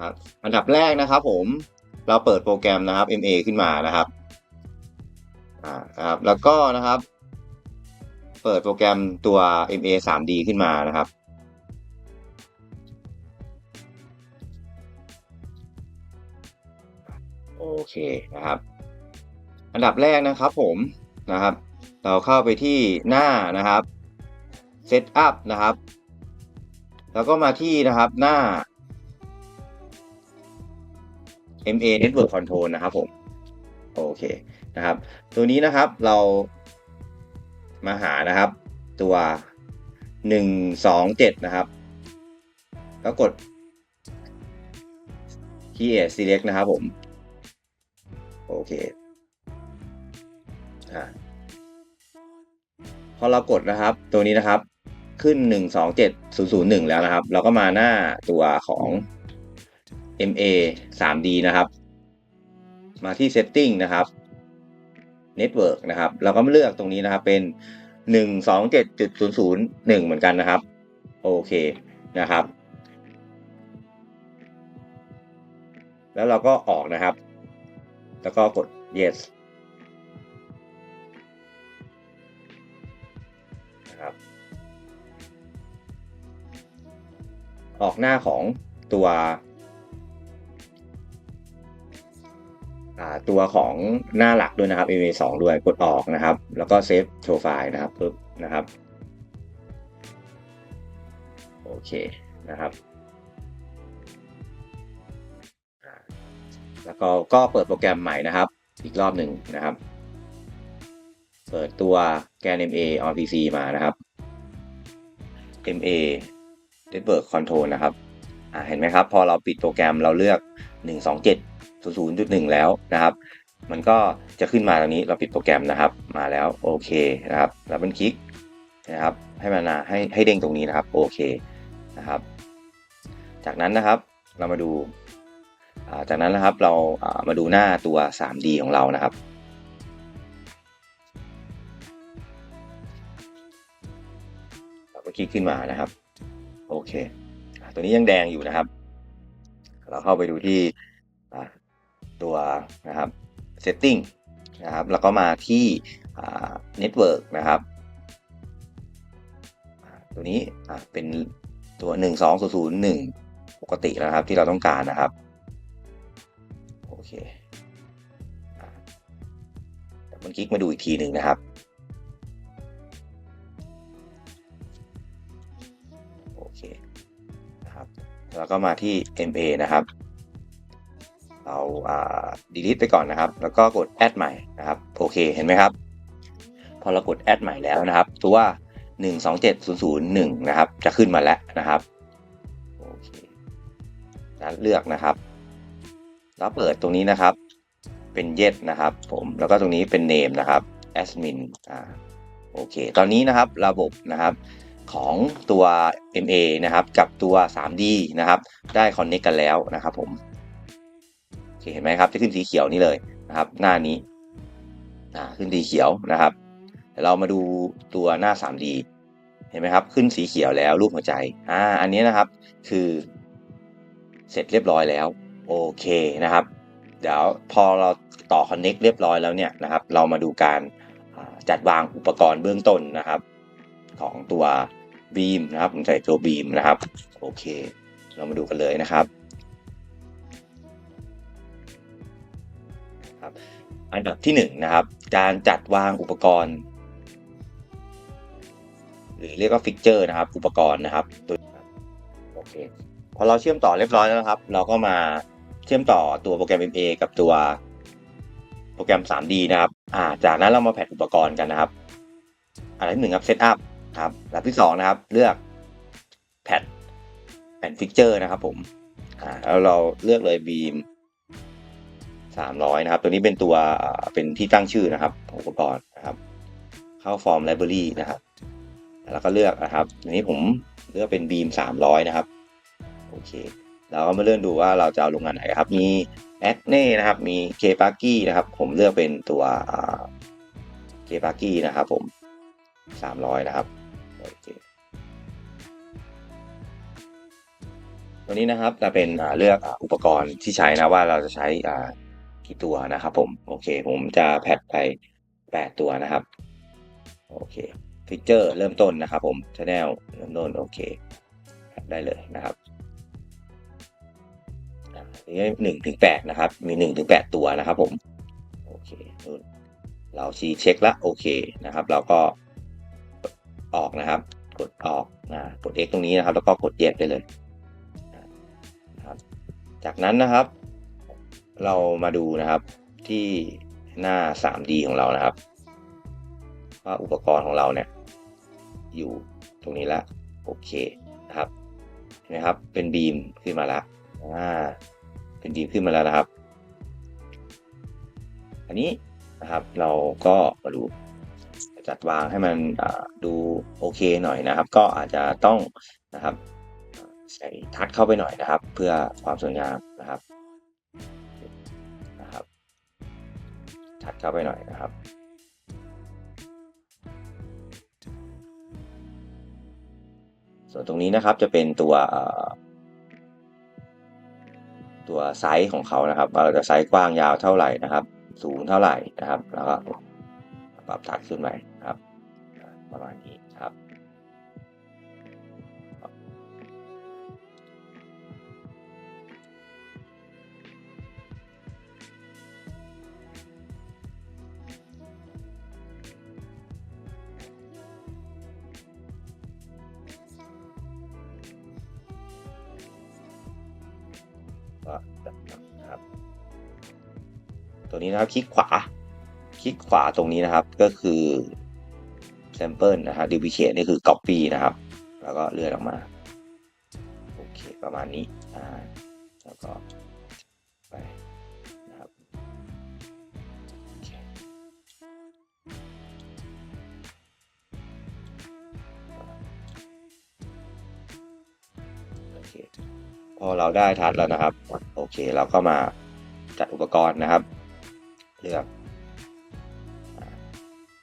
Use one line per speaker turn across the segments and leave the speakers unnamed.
ครับ อันดับแรกนะครับผมเราเปิดโปรแกรมนะครับ MA ขึ้นมานะครับอ่าครับ แล้วก็นะครับ เปิดโปรแกรมตัว MA 3D ขึ้นมานะครับโอเคนะครับ อันดับแรกนะครับผมนะครับ เราเข้าไปที่หน้านะครับ Setup นะครับ แล้วก็มาที่นะครับหน้า MA Network Control นะครับผม โอเคนะครับ ตัวนี้นะครับเรามาหานะครับตัว 127 นะครับแล้วกด Create Select นะครับผม โอเคอ่าพอเรากดนะครับตัวนี้นะครับขึ้น 127001 แล้วนะครับ เราก็มาหน้าตัวของ MA 3D นะครับ มาที่ Setting นะครับ Network นะครับ เราก็มาเลือกตรงนี้นะครับเป็น 127.001 เหมือนกันนะครับ โอเคนะครับ แล้วเราก็ออกนะครับ แล้วก็กด yes นะครับ ออกหน้าของตัว ตัวของหน้าหลักด้วยนะครับ MA 2ด้วยกดออกนะครับ แล้วก็เซฟโชว์ไฟล์นะครับปึ๊บนะครับโอเคนะครับแล้วก็ก็เปิดโปรแกรมใหม่นะครับ อีกรอบหนึ่งนะครับ เปิดตัวแกน MA on PC มานะครับ MA Network Control นะครับเห็นไหมครับ พอเราปิดโปรแกรมเราเลือก 127 0.1 แล้วนะครับ มันก็จะขึ้นมาตรงนี้เราปิดโปรแกรมนะครับ มาแล้วโอเคนะครับแล้วมันคลิกนะครับให้มันให้ให้เด้งตรงนี้นะครับโอเคนะครับ จากนั้นนะครับเรามาดูจากนั้นนะครับเรามาดูหน้าตัว 3D ของเรานะครับ เราก็คลิกขึ้นมานะครับ โอเค ตัวนี้ยังแดงอยู่นะครับ เราเข้าไปดูที่ตัวนะครับ setting นะครับ แล้วก็มาที่ network นะครับตัวนี้เป็นตัว 12001 ปกตินะครับที่เราต้องการนะครับ โอเคมันคลิกมาดูอีกทีหนึ่งนะครับ แล้วก็มาที่ MA นะครับ เราดีลิทไปก่อนนะครับ แล้วก็กดแอดใหม่นะครับโอเคเห็นไหมครับ พอเรากดแอดใหม่แล้วนะครับ ตัว 127001 นะครับ จะขึ้นมาแล้วนะครับโอเคแล้วเลือกนะครับ แล้วเปิดตรงนี้นะครับ เป็น yes นะครับ ผมแล้วก็ตรงนี้เป็น name นะครับ admin อ่าโอเค ตอนนี้นะครับระบบนะครับ ของตัว MA นะครับกับตัว 3D นะครับได้ connect กันแล้วนะครับผมเเห็นไหมครับจะขึ้นสีเขียวนี่เลยนะครับ หน้านี้ขึ้นสีเขียวนะครับเรามาดูตัวหน้า 3D เห็นไหมครับ ขึ้นสีเขียวแล้วรูปหัวใจอ่าอันนี้นะครับคือเสร็จเรียบร้อยแล้วโอเคนะครับ เดี๋ยวพอเราต่อ connect เรียบร้อยแล้วเนี่ยนะครับ เรามาดูการจัดวางอุปกรณ์เบื้องต้นนะครับ ของตัว beam นะครับผมใส่ตัว beam นะครับ โอเค เรามาดูกันเลยนะครับครับ อันดับที่1นนะครับ การจัดวางอุปกรณ์ หรือเรียกว่าฟิกเจอร์นะครับ อุปกรณ์นะครับโอเคพอเราเชื่อมต่อเรียบร้อยแล้วนะครับ เราก็มาเชื่อมต่อตัวโปรแกรม MA กับตัวโปรแกรม 3D นะครับ อ่า จากนั้นเรามาแพทอุปกรณ์กันนะครับอันที่หนึ่งครับเซตอัพ ครับอันดับที่สองนะครับเลือกแพทแผ่นฟิกเจอร์นะครับ ผมอ่าแล้วเราเลือกเลยบีมสามร้อยนะครับ ตัวนี้เป็นตัวเป็นที่ตั้งชื่อนะครับของอุปกรณ์นะครับ เข้าฟอร์มไลบรารีนะครับแล้วก็เลือกนะครับอันนี้ผมเลือกเป็นบีมสามร้อยนะครับ โอเค เราก็มาเลื่อนดูว่าเราจะเอาโรงงานไหนครับ มีแอคเน่นะครับ มีเคปากี้นะครับ ผมเลือกเป็นตัวเคปากี้นะครับ ผมสามร้อยนะครับ โอเคตัวนี้นะครับจะเป็นเลือกอุปกรณ์ที่ใช้นะว่าเราจะใช้กี่ตัวนะครับ ผมโอเค ผมจะแพทไปแปดตัวนะครับโอเคฟีเจอร์เริ่มต้นนะครับ ผมชแนลเริ่มต้นโอเคแพทได้เลยนะครับอ่าทีนี้หนึ่งถึงแปดนะครับ มีหนึ่งถึงแปดตัวนะครับ ผมโอเคนู่นเราชี้เช็คละโอเคนะครับ เราก็ ออกนะครับ กดออกนะกด X ตรงนี้นะครับ แล้วก็กดเย็บไปเลยนะครับจากนั้นนะครับ เรามาดูนะครับที่หน้า 3D ของเรานะครับ ว่าอุปกรณ์ของเราเนี่ย อยู่ตรงนี้ล้วโอเคนะครับเห็นไหมครับ เป็นบีมขึ้นมาล้วอ่าเป็นบีมขึ้นมาแล้วนะครับ อันนี้นะครับเราก็มาดู จัดวางให้มันดูโอเคหน่อยนะครับ ก็อาจจะต้องนะครับใส่ทัดเข้าไปหน่อยนะครับ เพื่อความสวยงามนะครับนะครับ ทัดเข้าไปหน่อยนะครับส่วนตรงนี้นะครับจะเป็นตัวตัวไซส์ของเขานะครับเราจะไซส์กว้างยาวเท่าไหร่นะครับ สูงเท่าไหร่นะครับแล้วก็ ปรับทัดขึ้นไปครับ ประมาณนี้ครับก็นะครับ ตัวนี้นะครับคลิกขวา คลิกขวาตรงนี้นะครับก็คือ sample นะครับ duplicate นี่คือ copy นะครับ แล้วก็เลื่อนออกมา โอเค ประมาณนี้อ่าแล้วก็ไปนะครับโอเคพอเราได้ทัดแล้วนะครับ โอเค เราก็มาจัดอุปกรณ์นะครับ เลือก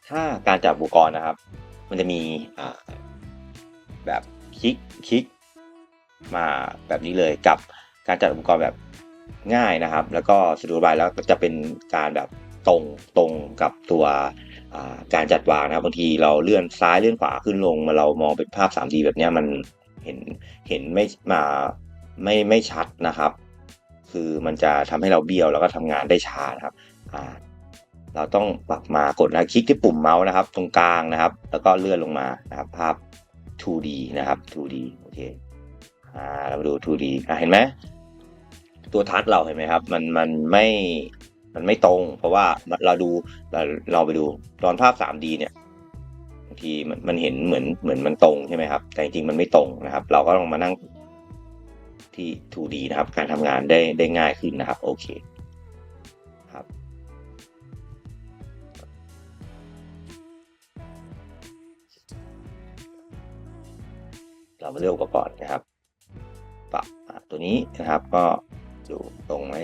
ถ้าการจัดอุปกรณ์นะครับ มันจะมีแบบคลิกคลิกมาแบบนี้เลยกับการจัดอุปกรณ์แบบง่ายนะครับ แล้วก็สะดวกสบายแล้วก็จะเป็นการแบบตรงตรงกับตัวการจัดวางนะครับบางทีเราเลื่อนซ้ายเลื่อนขวาขึ้นลงมาเรามองเป็นภาพ 3D แบบนี้มันเห็นเห็นไม่มาไม่ไม่ชัดนะครับ คือมันจะทำให้เราเบี้ยวแล้วก็ทำงานได้ช้านะครับ เราต้องปรับมากดนะคลิกที่ปุ่มเมาส์นะครับ ตรงกลางนะครับ แล้วก็เลื่อนลงมานะครับ ภาพ 2D นะครับ 2D โอเคอ่าเรามาดู 2D อะเห็นไหมตัวทัชเราเห็นไหมครับ มันมันไม่มันไม่ตรง เพราะว่าเราดูเราเราไปดูตอนภาพ 3D เนี่ยบางทีมันมันเห็นเหมือนเหมือนมันตรงใช่ไหมครับ แต่จริงๆมันไม่ตรงนะครับ เราก็ต้องมานั่งที่ 2D นะครับ การทำงานได้ได้ง่ายขึ้นนะครับ โอเค เรามาเลือกอุปกรณ์นะครับ ปรับตัวนี้นะครับก็ดูตรงไหม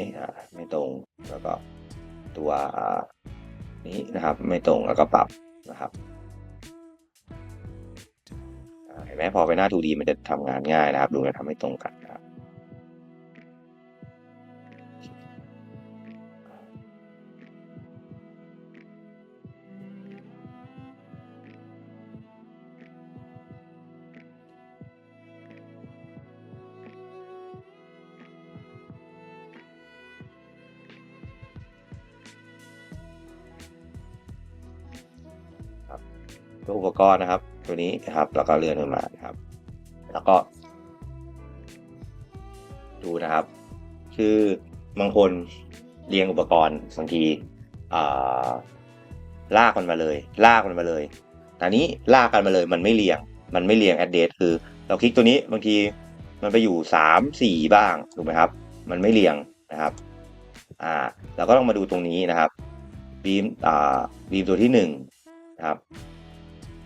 ไม่ตรงแล้วก็ตัวนี้นะครับ ไม่ตรงแล้วก็ปรับนะครับเห็นไหมพอไปหน้า 2D มันจะทำงานง่ายนะครับ ดูนะทำให้ตรงกัน ตัวอุปกรณ์นะครับ ตัวนี้นะครับ แล้วก็เลื่อนขึ้นมานะครับ แล้วก็ ดูนะครับ คือบางคนเรียงอุปกรณ์บางทีอ่าลากมันมาเลย ลากมันมาเลยแต่นี้ลากกันมาเลยมันไม่เรียง มันไม่เรียง address คือ เราคลิกตัวนี้บางทีมันไปอยู่สามสี่บ้างถูกไหมครับ มันไม่เรียงนะครับอ่าเราก็ต้องมาดูตรงนี้นะครับบีมอ่าบีมตัวที่หนึ่งนะครับ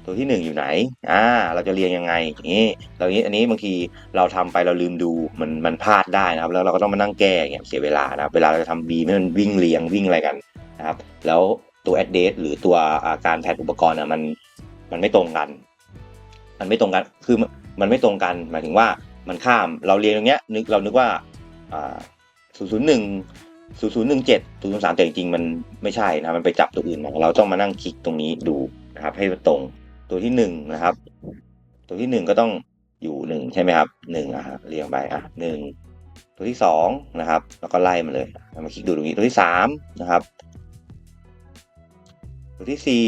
ตัวที่หนึ่งอยู่ไหน อ่า เราจะเรียงยังไงอย่างนี้เรานี้อันนี้บางทีเราทำไปเราลืมดูมันมันพลาดได้นะครับ แล้วเราก็ต้องมานั่งแก้เงี้ยเสียเวลานะครับ เวลาเราจะทำบีมันวิ่งเรียงวิ่งอะไรกันนะครับ แล้วตัว address หรือตัวาการแพทอุปกรณ์อะมันมันไม่ตรงกัน มันไม่ตรงกัน คือมันไม่ตรงกัน หมายถึงว่ามันข้าม เราเรียนตรงเนี้ย นึกเรานึกว่าอ่าศูนย์ศูนย์หนึ่งศูนย์ศูนย์หนึ่งเจ็ดศูนย์ศูนย์สามแต่จริงๆมันไม่ใช่นะ มันไปจับตัวอื่นมา เราต้องมานั่งคลิกตรงนี้ดูนะครับให้มันตรง ตัวที่หนึ่งนะครับ ตัวที่หนึ่งก็ต้องอยู่หนึ่งใช่ไหมครับหนึ่งอะเรียงไปอะหนึ่งตัวที่สองนะครับ แล้วก็ไล่มาเลยมาคลิกดูตรงนี้ตัวที่สามนะครับ ตัวที่สี่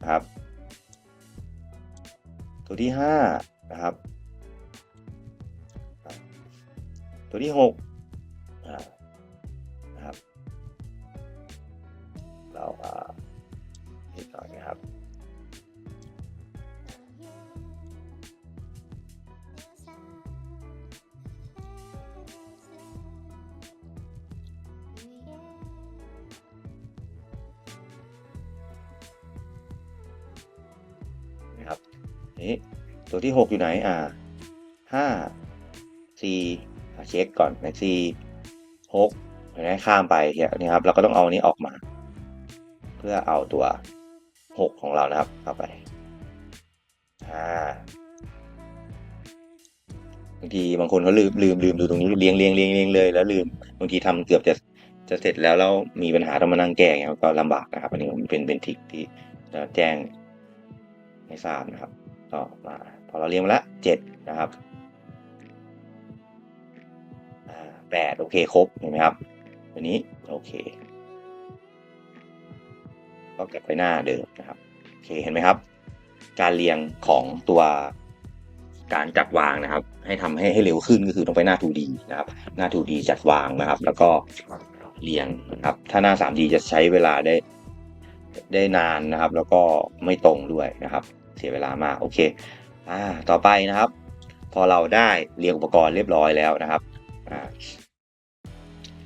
นะครับ ตัวที่ห้านะครับ ตัวที่หกอ่านะครับเรา นี่ตัวที่หกอยู่ไหนอ่าห้าสี่เช็คก่อนในสี่หกเห็นไหมข้ามไปเฮียนี่ครับ เราก็ต้องเอาอันนี้ออกมา เพื่อเอาตัวหกของเรานะครับเข้าไปอ่าบางทีบางคนเขาลืมลืมลืมดูตรงนี้เรียงเรียงเรียงเรียงเลยแล้วลืมบางทีทำเกือบจะจะเสร็จแล้วแล้วมีปัญหาต้องมานั่งแก้เงี้ยก็ลำบากนะครับ อันนี้มันเป็นเป็นทริคที่แจ้งให้ทราบนะครับ ก็มาพอเราเรียงมาแล้วเจ็ดนะครับแปดโอเคครบเห็นไหมครับตัวนี้โอเค ก็กลับไปหน้าเดิมนะครับโอเคเห็นไหมครับ การเรียงของตัวการจัดวางนะครับ ให้ทำให้ให้เร็วขึ้นก็คือต้องไปหน้า 2D นะครับ หน้า 2D จัดวางนะครับ แล้วก็เรียงนะครับ ถ้าหน้า 3D จะใช้เวลาได้ได้นานนะครับ แล้วก็ไม่ตรงด้วยนะครับ เสียเวลามากโอเคอ่าต่อไปนะครับ พอเราได้เรียงอุปกรณ์เรียบร้อยแล้วนะครับอ่า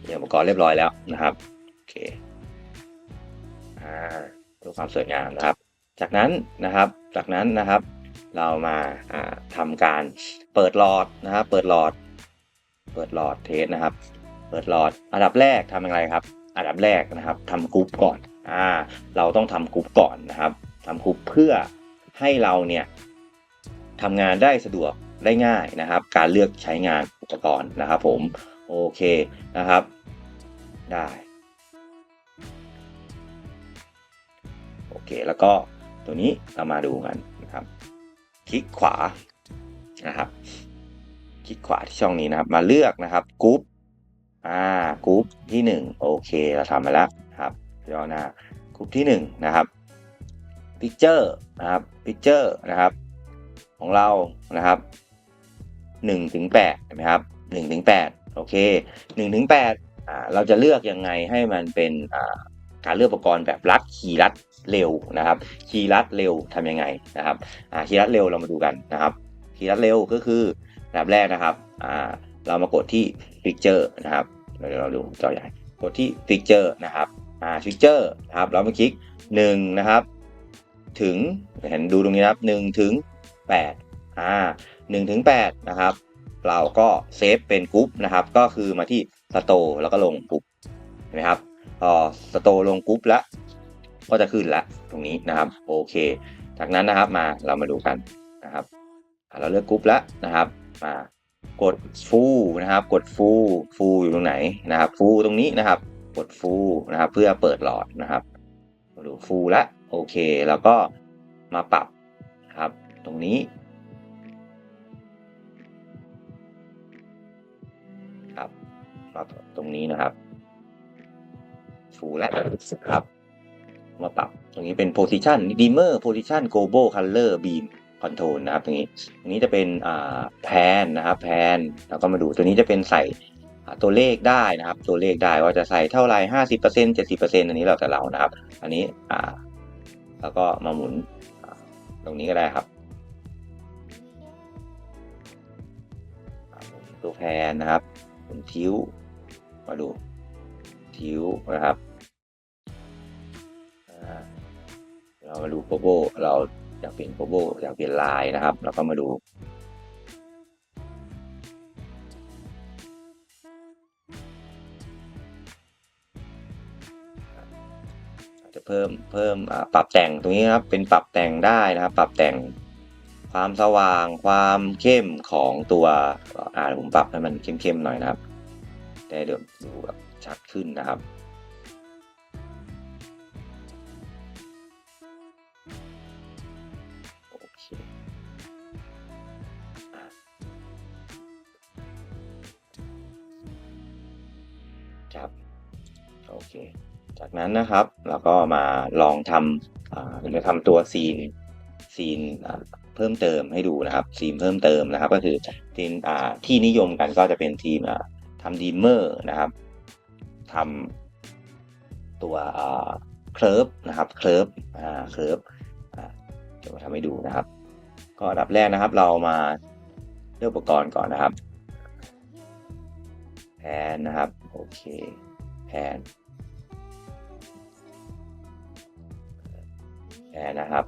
เรียงอุปกรณ์เรียบร้อยแล้วนะครับโอเคอ่าเพื่อความสวยงามนะครับ จากนั้นนะครับจากนั้นนะครับ เรามาอ่าทำการเปิดหลอดนะครับเปิดหลอด เปิดหลอดเทสนะครับ เปิดหลอดอันดับแรกทำอย่างไรครับ อันดับแรกนะครับทำกรุ๊ปก่อนอ่าเราต้องทำกรุ๊ปก่อนนะครับทำกรุ๊ปเพื่อ ให้เราเนี่ยทำงานได้สะดวกได้ง่ายนะครับ การเลือกใช้งานอุปกรณ์นะครับ ผมโอเคนะครับ ได้โอเคแล้วก็ตัวนี้เรามาดูกันนะครับ คลิกขวานะครับ คลิกขวาที่ช่องนี้นะครับ มาเลือกนะครับกรุ๊ปอ่ากรุ๊ปที่หนึ่งโอเค เราทำมาแล้วครับย่อหน้ากรุ๊ปที่หนึ่งนะครับ พิกเจอร์นะครับพิกเจอร์นะครับ ของเรานะครับหนึ่งถึงแปดเห็นไหมครับหนึ่งถึงแปดโอเคหนึ่งถึงแปดอ่าเราจะเลือกยังไงให้มันเป็นอ่าการเลือกอุปกรณ์แบบรัดคีย์รัดเร็วนะครับคีย์รัดเร็วทำยังไงนะครับอ่าคีย์รัดเร็วเรามาดูกันนะครับคีย์รัดเร็วก็คือแบบแรกนะครับอ่าเรามากดที่ Picture นะครับเดี๋ยวเราดูจอใหญ่กดที่ Picture นะครับอ่า Picture นะครับเรามาคลิก1นะครับ ถึงเห็นดูตรงนี้นะครับ1ถึง8อ่า1ถึง8นะครับ เราก็เซฟเป็นกรุ๊ปนะครับ ก็คือมาที่สโตแล้วก็ลงกรุ๊ปเห็นไหมครับพอสโตลงกรุ๊ปแล้วก็จะขึ้นละตรงนี้นะครับโอเค จากนั้นนะครับมาเรามาดูกันนะครับเราเลือกกรุ๊ปแล้วนะครับมากดฟูนะครับ กดฟูฟูอยู่ตรงไหนนะครับ ฟูตรงนี้นะครับ กดฟูนะครับ เพื่อเปิดหลอดนะครับ ดูฟูละ โอเค แล้วก็มาปรับครับ ตรงนี้ครับมาปรับตรงนี้นะครับฟูและครับ มาปรับตรงนี้เป็น position dimmer position global color beam control นะครับ ตรงนี้ตรงนี้จะเป็นอ่าแพนนะครับแพนแล้วก็มาดูตัวนี้จะเป็นใส่ตัวเลขได้นะครับ ตัวเลขได้ว่าจะใส่เท่าไหร่ห้าสิบเปอร์เซ็นต์เจ็ดสิบเปอร์เซ็นต์อันนี้เราแต่เรานะครับ อันนี้อ่า แล้วก็มาหมุนตรงนี้ก็ได้ครับตัวแพนนะครับหมุนทิ้ว มาดูทิ้วนะครับเรามาดูโปโบเราอยากเปลี่ยนโปโบอยากเปลี่ยนลายนะครับ แล้วก็มาดู เพิ่มเพิ่มปรับแต่งตรงนี้นะครับเป็นปรับแต่งได้นะครับ ปรับแต่งความสว่างความเข้มของตัวอ่าผมปรับให้มันเข้มๆหน่อยนะครับได้เดี๋ยวดูแบบชัดขึ้นนะครับโอเคอะครับโอเค จากนั้นนะครับเราก็มาลองทำอ่าเราทำตัวซีนซีนเพิ่มเติมให้ดูนะครับซีนเพิ่มเติมนะครับ ก็คือซีนที่นิยมกันก็จะเป็นทีมทำดีเมอร์นะครับทำตัวเคลิร์ฟนะครับเคลิร์ฟเคลิร์ฟเดี๋ยวมาทำให้ดูนะครับ ก็อันดับแรกนะครับ เรามาเลือกอุปกรณ์ก่อนนะครับแพนนะครับโอเคแพน นะครับ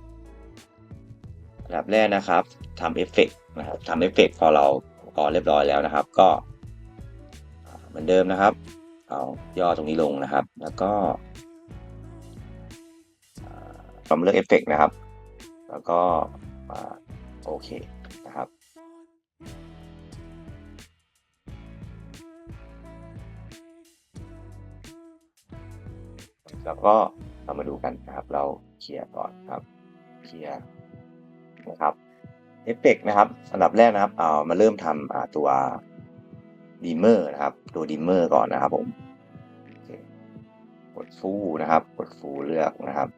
อันดับแรกนะครับทำเอฟเฟกนะครับทำเอฟเฟกพอเราอุปกรณ์เรียบร้อยแล้วนะครับ ก็เหมือนเดิมนะครับ เอาย่อตรงนี้ลงนะครับ แล้วก็อ่าเรามเลือกเอฟเฟกนะครับ แล้วก็โอเคนะครับแล้วก็เรามาดูกันนะครับ เรา เคลียร์ก่อนครับเคลียร์นะครับเอฟเฟกนะครับอันดับแรกนะครับเอามาเริ่มทำตัวดิมเมอร์นะครับ ตัวดิมเมอร์ก่อนนะครับผมกดฟูนะครับ กดฟูเลือกนะครับ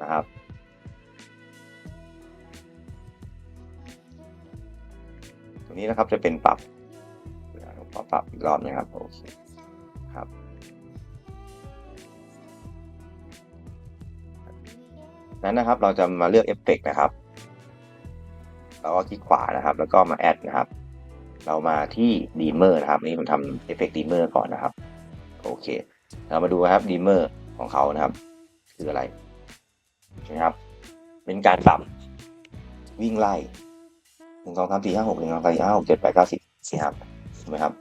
นะครับตรงนี้นะครับจะเป็นปรับขอปรับอีกรอบนะครับโอเค ครับ นั้นนะครับเราจะมาเลือกเอฟเฟกนะครับ เราก็คลิกขวานะครับ แล้วก็มาแอดนะครับ เรามาที่ดีเมอร์นะครับนี่ผมทำเอฟเฟกต์ดีเมอร์ก่อนนะครับ โอเค เรามาดูครับดีเมอร์ของเขานะครับ คืออะไรนะครับ เป็นการปรับวิ่งไล่หนึ่งสองสามสี่ห้าหกหนึ่งสองสามสี่ห้าหกเจ็ดแปดเก้าสิบสี่ครับถูกไหมครับ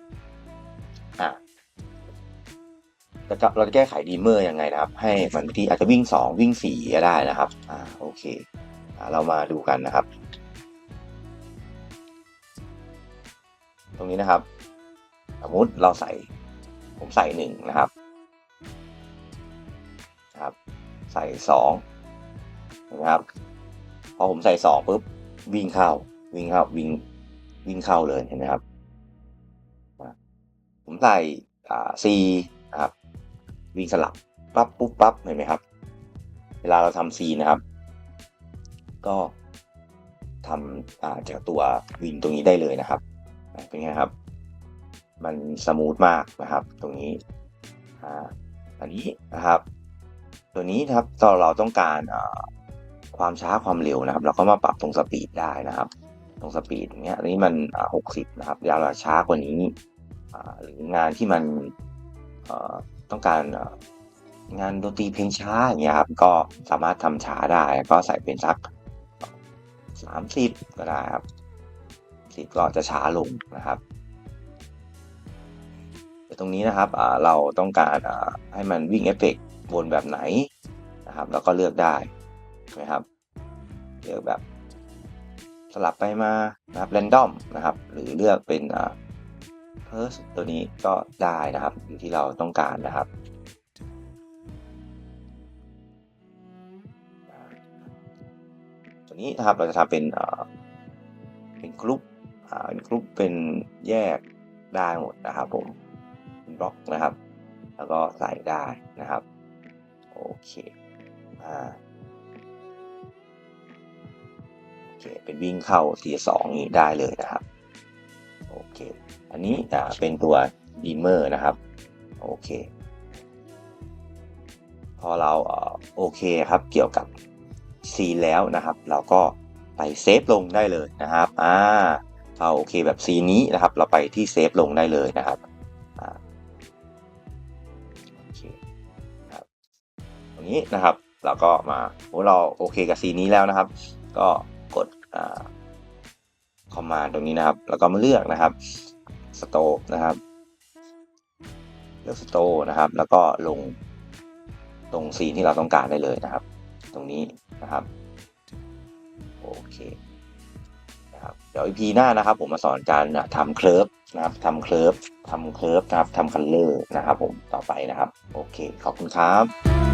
จะเราจะแก้ไขดีเมอร์ยังไงนะครับ ให้มันบางทีอาจจะวิ่งสองวิ่งสี่ก็ได้นะครับอ่าโอเคอ่าเรามาดูกันนะครับ ตรงนี้นะครับ สมมติเราใส่ผมใส่หนึ่งนะครับนะครับ ใส่สองนะครับพอผมใส่สองปุ๊บวิ่งเข้าวิ่งเข้าวิ่งวิ่งเข้าเลยเห็นไหมครับผมใส่อ่า C นะครับ วิ่งสลับปั๊บปุ๊บปั๊บเห็นไหมครับ เวลาเราทำ C นะครับ ก็ทำจากตัววินตรงนี้ได้เลยนะครับเป็นไงครับ มันสมูทมากนะครับ ตรงนี้อ่าอันนี้นะครับ ตัวนี้นะครับตอนเราต้องการความช้าความเร็วนะครับ เราก็มาปรับตรงสปีดได้นะครับ ตรงสปีดอย่างเงี้ยอันนี้มันหกสิบนะครับอยากเราช้ากว่านี้หรืองานที่มัน ต้องการงานดนตรีเพลงช้าอย่างเงี้ยครับก็สามารถทำช้าได้ก็ใส่เป็นสักสามสิบก็ได้ครับสิบก็จะช้าลงนะครับแต่ตรงนี้นะครับเราต้องการให้มันวิ่งเอฟเฟกต์วนแบบไหนนะครับแล้วก็เลือกได้นะครับเลือกแบบสลับไปมานะครับ r รนดอมนะครับ หรือเลือกเป็น อ่า p e r s ตัวนี้ก็ได้นะครับ อยู่ที่เราต้องการนะครับ ตัวนี้นะครับเราจะทำเป็นเป็นกรุ๊ปเป็นกรุ๊ปเป็นแยกได้หมดนะครับผมเป็นบล็อกนะครับ แล้วก็ใส่ได้นะครับ โอเคอ่าโอเค เป็นวิ่งเข้าทีสองนี้ได้เลยนะครับ โอเค อันนี้อ่าเป็นตัวดีเมอร์นะครับ โอเค พอเราโอเคครับเกี่ยวกับซีแล้วนะครับ เราก็ไปเซฟลงได้เลยนะครับอ่าเราโอเคแบบซีนี้นะครับ เราไปที่เซฟลงได้เลยนะครับโอเคครับตรงนี้นะครับเราก็มาโอ้เราโอเคกับซีนี้แล้วนะครับ ก็กดอ่าคอมมานด์ตรงนี้นะครับ แล้วก็มาเลือกนะครับ สโตนะครับ เลือกสโตนะครับ แล้วก็ลงตรงซีนที่เราต้องการได้เลยนะครับ ตรงนี้นะครับ โอเคนะครับเดี๋ยว EP หน้านะครับ ผมมาสอนการทำเคลิร์ฟนะครับทำเคลิร์ฟทำเคลิร์ฟนะครับทำคัลเลอร์นะครับ ผมต่อไปนะครับ โอเค ขอบคุณครับ